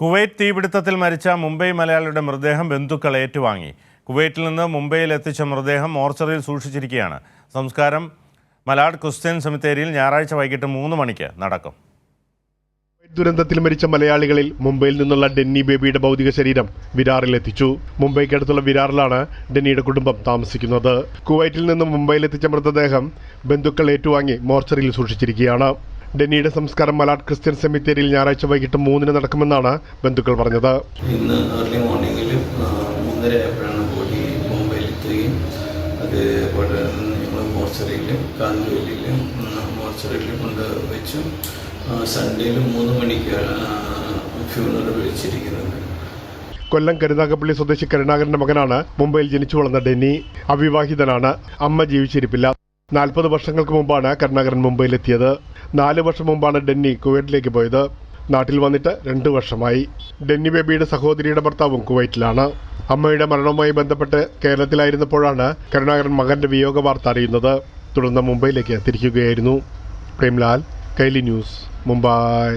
Kuwait തീപിടുത്തത്തിൽ മരിച്ച മുംബൈ മലയാളിയുടെ മൃതദേഹം ബന്ധുക്കൾ ഏറ്റുവാങ്ങി. കുവൈറ്റിൽ നിന്ന് മുംബൈയിൽ എത്തിച്ച മൃതദേഹം മോർച്ചറിയിൽ സൂക്ഷിച്ചിരിക്കുകയാണ്. സംസ്കാരം മലാഡ് ക്രിസ്ത്യൻ സെമിത്തേരിയിൽ ഞായറാഴ്ച വൈകിട്ട് മൂന്ന് മണിക്ക് നടക്കും. ദുരന്തത്തിൽ മരിച്ച മലയാളികളിൽ മുംബൈയിൽ നിന്നുള്ള ഡെന്നി ബേബിയുടെ ഭൗതിക ശരീരം എത്തിച്ചു. മുംബൈക്കടുത്തുള്ള വിരാറിലാണ് ഡെന്നിയുടെ കുടുംബം താമസിക്കുന്നത്. കുവൈറ്റിൽ നിന്ന് മുംബൈയിൽ എത്തിച്ച മൃതദേഹം ബന്ധുക്കൾ ഏറ്റുവാങ്ങി മോർച്ചറിയിൽ സൂക്ഷിച്ചിരിക്കുകയാണ്. ഡെന്നിയുടെ സംസ്കാരം മലാഡ് ക്രിസ്ത്യൻ സെമിത്തേരിയിൽ ഞായറാഴ്ച വൈകിട്ട് മൂന്നിന് നടക്കുമെന്നാണ് ബന്ധുക്കൾ പറഞ്ഞത്. ഇന്ന് ഏർലി മോർണിംഗിൽ മൂന്നര ആയപ്പോഴാണ് ബോഡി മുംബൈയിലെത്തുകയും അത് അതേപോലെ ഞങ്ങൾ മോർച്ചറിയിൽ കാന്തൂരിൽ മോർച്ചറിയിൽ കൊണ്ട് വെച്ചു. സൺഡേയിൽ മൂന്ന് മണിക്കാണ് ഫ്യൂണറൽ വിളിച്ചിരിക്കുന്നത്. കൊല്ലം കരുനാഗപ്പള്ളി സ്വദേശി കരുണാകരന്റെ മകനാണ് മുംബൈയിൽ ജനിച്ചു വളർന്ന ഡെന്നി. അവിവാഹിതനാണ്. അമ്മ ജീവിച്ചിരിപ്പില്ല. നാൽപ്പത് വർഷങ്ങൾക്ക് മുമ്പാണ് കരുണാകരൻ മുംബൈയിലെത്തിയത്. നാല് വർഷം മുമ്പാണ് ഡെന്നി കുവൈറ്റിലേക്ക് പോയത്. നാട്ടിൽ വന്നിട്ട് രണ്ട് വർഷമായി. ഡെന്നി ബേബിയുടെ സഹോദരിയുടെ ഭർത്താവും കുവൈറ്റിലാണ്. അമ്മയുടെ മരണവുമായി ബന്ധപ്പെട്ട് കേരളത്തിലായിരുന്നപ്പോഴാണ് കരുണാകരൻ മകന്റെ വിയോഗ വാർത്ത അറിയുന്നത്. തുടർന്ന് മുംബൈയിലേക്ക് തിരിക്കുകയായിരുന്നു പ്രേംലാൽ കൈലി ന്യൂസ് മുംബൈ.